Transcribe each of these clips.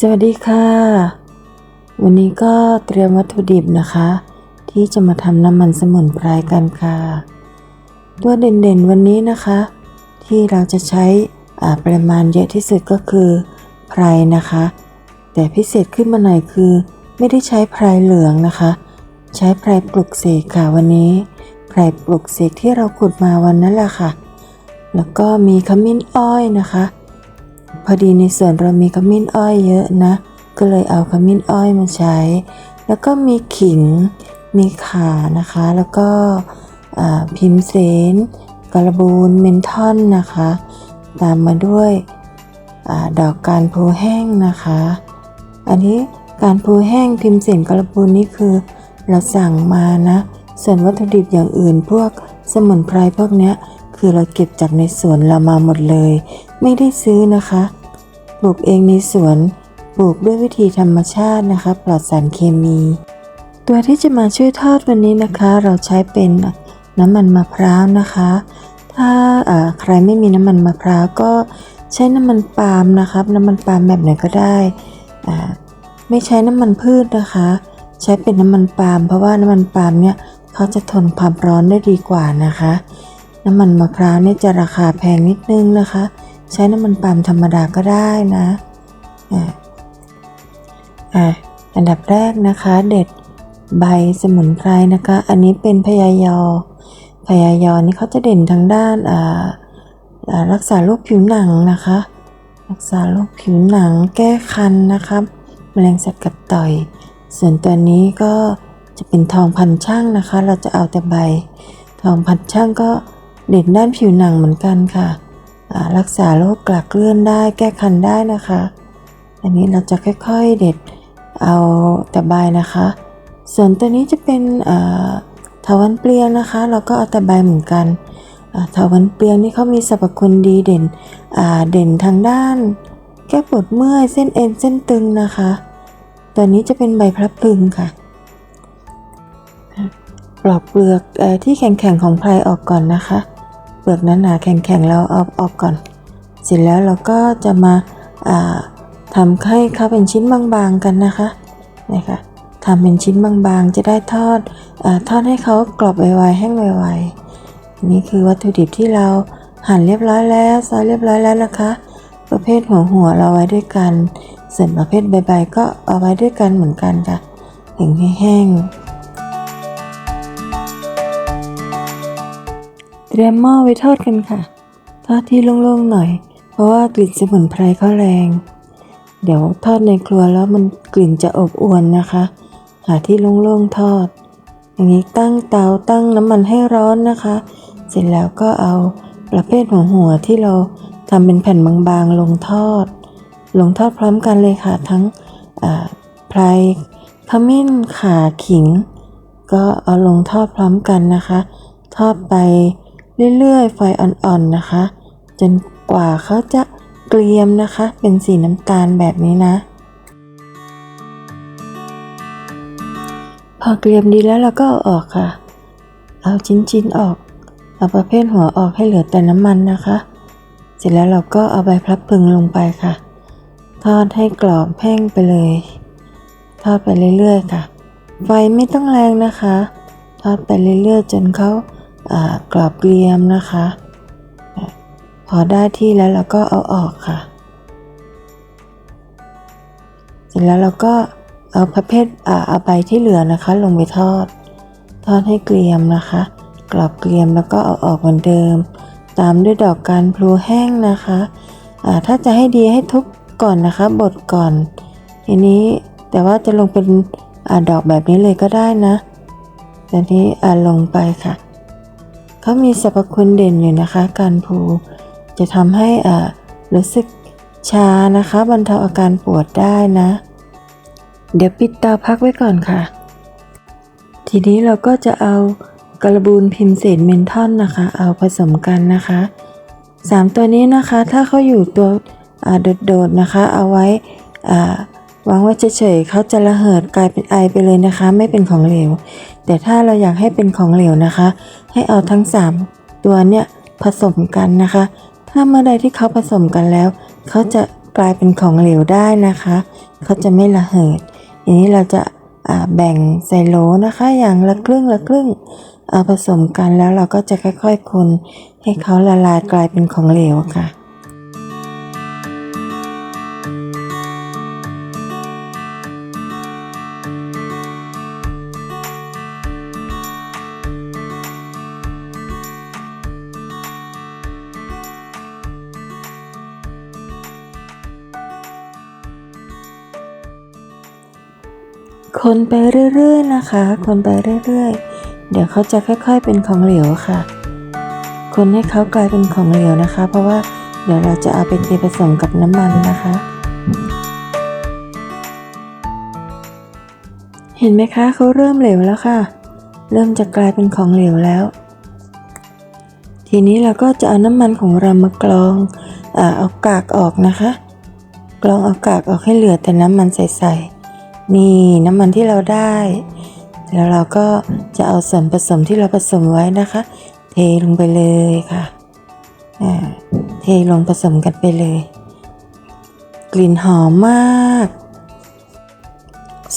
สวัสดีค่ะ วันนี้ก็เตรียมวัตถุดิบนะคะ ที่จะมาทำน้ำมันสมุนไพรกันค่ะ ตัวเด่นๆวันนี้นะคะ ที่เราจะใช้อ่าปริมาณเยอะที่สุดก็คือไพรนะคะ แต่พิเศษขึ้นมาหน่อยคือ ไม่ได้ใช้ไพรเหลืองนะคะ ใช้ไพรปลุกเสกค่ะวันนี้ไพรปลุกเสกที่เราขุดมาวันนั้นแหละค่ะ แล้วก็มีขมิ้นอ้อยนะคะ พอดีในส่วนเรามีขมิ้นอ้อยเยอะนะ ก็เลยเอาขมิ้นอ้อยมาใช้ แล้วก็มีขิง มีข่านะคะ แล้วก็พิมเสนกระบูนเมนทอนนะคะ ตามมาด้วยอดอกการพลูแห้งนะคะ อันนี้การพลูแห้งพิมเสนกระบูนนี่คือเราสั่งมานะ ส่วนวัตถุดิบอย่างอื่นพวกสมุนไพรพวกเนี้ย คือเราเก็บจากในสวนเรามาหมดเลย ไม่ได้ซื้อนะคะ ปลูกเองในสวน ปลูกด้วยวิธีธรรมชาตินะคะ ปลอดสารเคมี ตัวที่จะมาช่วยทอดวันนี้นะคะ เราใช้เป็นน้ำมันมะพร้าวนะคะ ถ้าใครไม่มีน้ำมันมะพร้าวก็ใช้น้ำมันปาล์มนะครับ น้ำมันปาล์มแบบไหนก็ได้ ไม่ใช้น้ำมันพืชนะคะ ใช้เป็นน้ำมันปาล์มเพราะว่าน้ำมันปาล์มเนี่ยเขาจะทนความร้อนได้ดีกว่านะคะ น้ำมันมะพร้าวเนี่ยจะราคาแพงนิดนึงนะคะ ใช้น้ำมันปาล์มธรรมดาก็ได้นะอ่าอะอันดับแรกนะคะเด็ดใบสมุนไพรนะคะ อันนี้เป็นพยายอ พยายอนี่เขาจะเด่นทางด้านอ่าอ่ารักษาโรคผิวหนังนะคะ รักษาโรคผิวหนังแก้คันนะครับแมลงสัตว์กัดต่อย ส่วนตัวนี้ก็จะเป็นทองพันช่างนะคะ เราจะเอาแต่ใบ ทองพันช่างก็ เด่นด้านผิวหนังเหมือนกันค่ะ รักษาโรคกลากเลื่อนได้แก้คันได้นะคะ อันนี้เราจะค่อยๆเด็ดเอาแต่ใบนะคะ ส่วนตัวนี้จะเป็นอ่าเถาวันเปลียงนะคะ เราก็เอาแต่ใบเหมือนกันอ่าเถาวันเปลียงนี่เขามีสรรพคุณดีเด่นเด่นทางด้าน แก้ปวดเมื่อยเส้นเอ็นเส้นตึงนะคะ ตัวนี้จะเป็นใบพลับพลึงค่ะปลอกเปลือกอที่แข็งๆของไพรออกก่อนนะคะ เปลือกหนาๆแข็งๆเราเอาออกก่อน เสร็จแล้วเราก็จะมาาทำให้เขาเป็นชิ้นบางๆกันนะคะนะคะทำเป็นชิ้นบางๆ จะได้ทอดอทอดให้เขากรอบไวๆแห้งไวๆนี่คือวัตถุดิบที่เราหั่นเรียบร้อยแล้วซอยเรียบร้อยแล้วนะคะ ประเภทหัวหัวๆเราไว้ด้วยกันส่วนประเภทใบๆก็เอาไว้ด้วยกันเหมือนกันค่ะถึงให้แห้ง เตรียมหม้อไว้ทอดกันค่ะ ทอดที่โล่งๆหน่อย เพราะว่ากลิ่นสมุนไพรเขาแรง เดี๋ยวทอดในครัวแล้วมันกลิ่นจะอบอวนนะคะ หาที่โล่งๆทอด อย่างนี้ตั้งเตาตั้งน้ำมันให้ร้อนนะคะ เสร็จแล้วก็เอาประเภทหัวหัวที่เราทำเป็นแผ่นบางๆลงทอด ลงทอดพร้อมกันเลยค่ะ ทั้งไพรขมิ้นข่าขิง ก็เอาลงทอดพร้อมกันนะคะ ทอดไป เรื่อยๆ ไฟอ่อนๆนะคะ จนกว่าเขาจะเกรียมนะคะ เป็นสีน้ำตาลแบบนี้นะ พอเกรียมดีแล้วเราก็เอาออกค่ะ เอาชิ้นๆออก เอาประเภทหัวออกให้เหลือแต่น้ำมันนะคะ เสร็จแล้วเราก็เอาใบพลับพึงลงไปค่ะ ทอดให้กรอบแห้งไปเลย ทอดไปเรื่อยๆค่ะ ไฟไม่ต้องแรงนะคะ ทอดไปเรื่อยๆ จนเขา กรอบเกรียมนะคะ พอได้ที่แล้วเราก็เอาออกค่ะ เสร็จแล้วเราก็เอาประเภทเอาใบที่เหลือนะคะ ลงไปทอด ทอดให้เกรียมนะคะ กรอบเกรียมแล้วก็เอาออกเหมือนเดิม ตามด้วยดอกการพลูแห้งนะคะถ้าจะให้ดีให้ทุบก่อนนะคะ บดก่อน ทีนี้แต่ว่าจะลงเป็นอดอกแบบนี้เลยก็ได้นะแต่นี้ลงไปค่ะ เขามีสรรพคุณเด่นอยู่นะคะ การพูจะทำให้อ่ารู้สึกชานะคะบรรเทาอาการปวดได้นะ เดี๋ยวปิดเตาพักไว้ก่อนค่ะ ทีนี้เราก็จะเอากระบูนพิมเศษเมนทอนนะคะ เอาผสมกันนะคะสามตัวนี้นะคะถ้าเขาอยู่ตัวโดดๆนะคะ เอาไว้ วางไว้เฉยๆเขาจะระเหิดกลายเป็นไอไปเลยนะคะ ไม่เป็นของเหลว แต่ถ้าเราอยากให้เป็นของเหลวนะคะ ให้เอาทั้ง 3 ตัวเนี่ยผสมกันนะคะ ถ้าเมื่อใดที่เขาผสมกันแล้ว เขาจะกลายเป็นของเหลวได้นะคะ เขาจะไม่ระเหิดอันนี้เราจะาแบ่งใส่โหลนะคะ อย่างละครึ่งละครึ่งเอาผสมกันแล้วเราก็จะค่อยๆคนให้เขาละลายกลายเป็นของเหลวค่ะ คนไปเรื่อยๆนะคะ คนไปเรื่อยๆ เดี๋ยวเขาจะค่อย ๆ เป็นของเหลวค่ะ คนให้เขากลายเป็นของเหลวนะคะ เพราะว่าเดี๋ยวเราจะเอาไปเทผสมกับน้ำมันนะคะ เห็นไหมคะเขาเริ่มเหลวแล้วค่ะ เริ่มจะกลายเป็นของเหลวแล้ว ทีนี้เราก็จะเอาน้ำมันของเรามากรองอเอากากออกนะคะ กรองเอากากออกให้เหลือแต่น้ำมันใสๆ นี่น้ำมันที่เราได้ แล้วเราก็จะเอาส่วนผสมที่เราผสมไว้นะคะ เทลงไปเลยค่ะ เทลงผสมกันไปเลย กลิ่นหอมมาก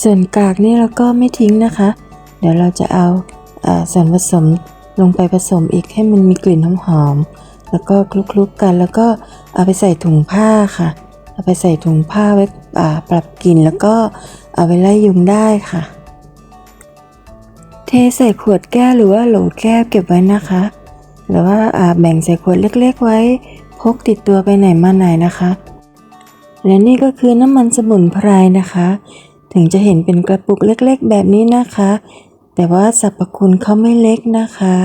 ส่วนกากนี่เราก็ไม่ทิ้งนะคะ เดี๋ยวเราจะเอาอาส่วนผสมลงไปผสมอีกให้มันมีกลิ่นหอมๆแล้วก็คลุกๆกันแล้วก็เอาไปใส่ถุงผ้าค่ะ เอาไปใส่ถุงผ้าไว้ปรับกลิ่นแล้วก็ เอาไปไล่ยุงได้ค่ะ เทใส่ขวดแก้วหรือว่าโหลแก้วเก็บไว้นะคะ หรือว่าอาแบ่งใส่ขวดเล็กๆไว้ พกติดตัวไปไหนมาไหนนะคะ และนี่ก็คือน้ำมันสมุนไพรนะคะ ถึงจะเห็นเป็นกระปุกเล็กๆ แบบนี้นะคะ แต่ว่าสรรพคุณเขาไม่เล็กนะคะ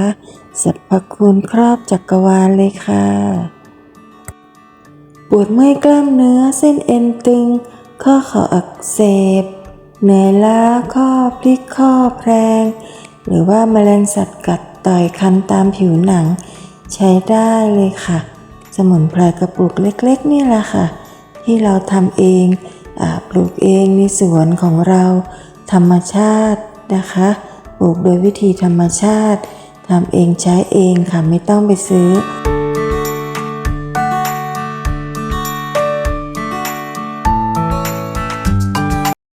สรรพคุณครอบจักรวาลเลยค่ะ ปวดเมื่อยกล้ามเนื้อเส้นเอ็นตึง ข้อเข่าอักเสบ เหนื่อยล้าข้อพลิกข้อแพรงหรือว่าแมลงสัตว์กัดต่อยคันตามผิวหนัง ใช้ได้เลยค่ะ สมุนไพรกระปุกเล็กๆ นี่แหละค่ะ ที่เราทำเองอปลูกเองในสวนของเราธรรมชาตินะคะปลูกโดยวิธีธรรมชาติทำเองใช้เองค่ะไม่ต้องไปซื้อ